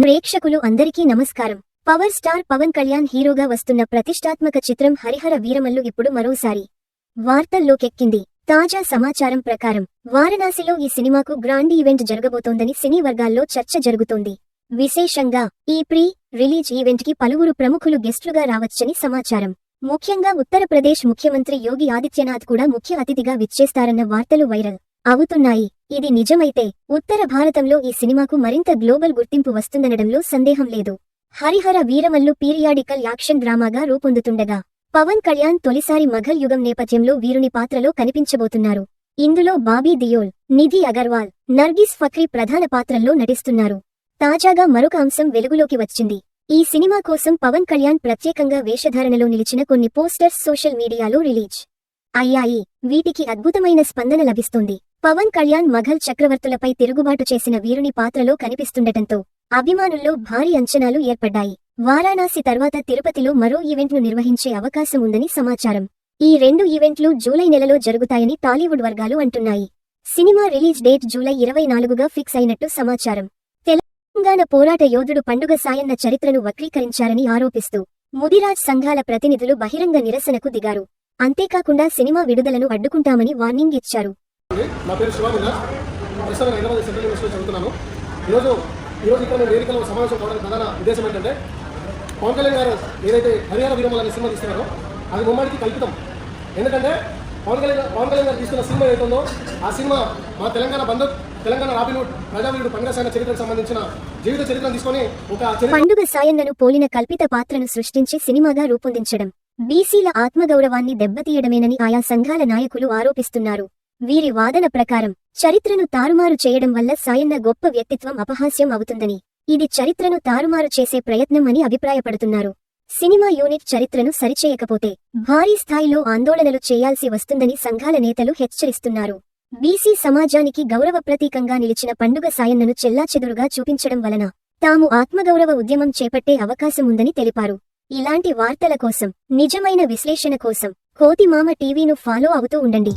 ప్రేక్షకులు అందరికీ నమస్కారం. పవర్ స్టార్ పవన్ కళ్యాణ్ హీరోగా వస్తున్న ప్రతిష్టాత్మక చిత్రం హరిహర వీరమల్లు ఇప్పుడు మరోసారి వార్తల్లోకెక్కింది. తాజా సమాచారం ప్రకారం వారణాసిలో ఈ సినిమాకు గ్రాండ్ ఈవెంట్ జరగబోతోందని సినీ వర్గాల్లో చర్చ జరుగుతోంది. విశేషంగా ఈ ప్రీ రిలీజ్ ఈవెంట్కి పలువురు ప్రముఖులు గెస్టులుగా రావచ్చని సమాచారం. ముఖ్యంగా ఉత్తరప్రదేశ్ ముఖ్యమంత్రి యోగి ఆదిత్యనాథ్ కూడా ముఖ్య అతిథిగా విచ్చేస్తారన్న వార్తలు వైరల్ అవుతున్నాయి. ఇది నిజమైతే ఉత్తర భారతంలో ఈ సినిమాకు మరింత గ్లోబల్ గుర్తింపు వస్తుందనడంలో సందేహం లేదు. హరిహర వీరమల్లు పీరియాడికల్ యాక్షన్ డ్రామాగా రూపొందుతుండగా పవన్ కళ్యాణ్ తొలిసారి మఘల్ యుగం నేపథ్యంలో వీరుని పాత్రలో కనిపించబోతున్నారు. ఇందులో బాబీ దియోల్ నిధి అగర్వాల్ నర్గిస్ ఫక్రీ ప్రధాన పాత్రల్లో నటిస్తున్నారు. తాజాగా మరొక అంశం వెలుగులోకి వచ్చింది. ఈ సినిమా కోసం పవన్ కళ్యాణ్ ప్రత్యేకంగా వేషధారణలో నిలిచిన కొన్ని పోస్టర్స్ సోషల్ మీడియాలో రిలీజ్. అయ్యాయి వీటికి అద్భుతమైన స్పందన లభిస్తుంది. పవన్ కళ్యాణ్ మఘల్ చక్రవర్తులపై తిరుగుబాటు చేసిన వీరుని పాత్రలో కనిపిస్తుండటంతో అభిమానుల్లో భారీ అంచనాలు ఏర్పడ్డాయి. వారాణసి తర్వాత తిరుపతిలో మరో ఈవెంట్ను నిర్వహించే అవకాశం ఉందని సమాచారం. ఈ రెండు ఈవెంట్లు జూలై నెలలో జరుగుతాయని టాలీవుడ్ వర్గాలు అంటున్నాయి. సినిమా రిలీజ్ డేట్ జూలై ఇరవై నాలుగుగా ఫిక్స్ అయినట్టు సమాచారం. తెలంగాణ పోరాట యోధుడు పండుగ సాయన్న చరిత్రను వక్రీకరించారని ఆరోపిస్తూ ముదిరాజ్ సంఘాల ప్రతినిధులు బహిరంగ నిరసనకు దిగారు. అంతేకాకుండా సినిమా విడుదలను అడ్డుకుంటామని వార్నింగ్ ఇచ్చారు. నా పేరు ప్రస్తుతం హైదరాబాద్ సెంట్రల్ యూనివర్సిటీలో చదువుతున్నాను. ఈరోజు ఈరోజు ఇక్కడ వేదికలో సమావేశం కావడానికి ప్రధాన ఉద్దేశం ఏంటంటే పవన్ కళ్యాణ్ గారు ఏదైతే హరియాణ వీరమల్ అనే సినిమా తీస్తున్నారో అది ముమ్మాడికి కల్పితం. ఎందుకంటే పవన్ కళ్యాణ్ పవన్ కళ్యాణ్ గారు తీస్తున్న సినిమా ఏదైతుందో ఆ సినిమా మా తెలంగాణ బంధు తెలంగాణ రాబిన్వుడ్ ప్రజావీరుడు పంగసాయన చరిత్రకు సంబంధించిన జీవిత చరిత్రను తీసుకొని ఒక పండుగ సాయన్నను పోలిన కల్పిత పాత్రను సృష్టించి సినిమాగా రూపొందించడం. బీసీల ఆత్మగౌరవాన్ని దెబ్బతీయడమేనని ఆయా సంఘాల నాయకులు ఆరోపిస్తున్నారు. వీరి వాదన ప్రకారం చరిత్రను తారుమారు చేయడం వల్ల సాయన్న గొప్ప వ్యక్తిత్వం అపహాస్యం అవుతుందని ఇది చరిత్రను తారుమారు చేసే ప్రయత్నం అని అభిప్రాయపడుతున్నారు. సినిమా యూనిట్ చరిత్రను సరిచేయకపోతే భారీ స్థాయిలో ఆందోళనలు చేయాల్సి వస్తుందని సంఘాల నేతలు హెచ్చరిస్తున్నారు. బీసీ సమాజానికి గౌరవ ప్రతీకంగా నిలిచిన పండుగ సాయన్నను చెల్లాచెదురుగా చూపించడం వలన తాము ఆత్మగౌరవ ఉద్యమం చేపట్టే అవకాశముందని తెలిపారు. ఇలాంటి వార్తల కోసం నిజమైన విశ్లేషణ కోసం కోతిమామ టీవీను ఫాలో అవుతూ ఉండండి.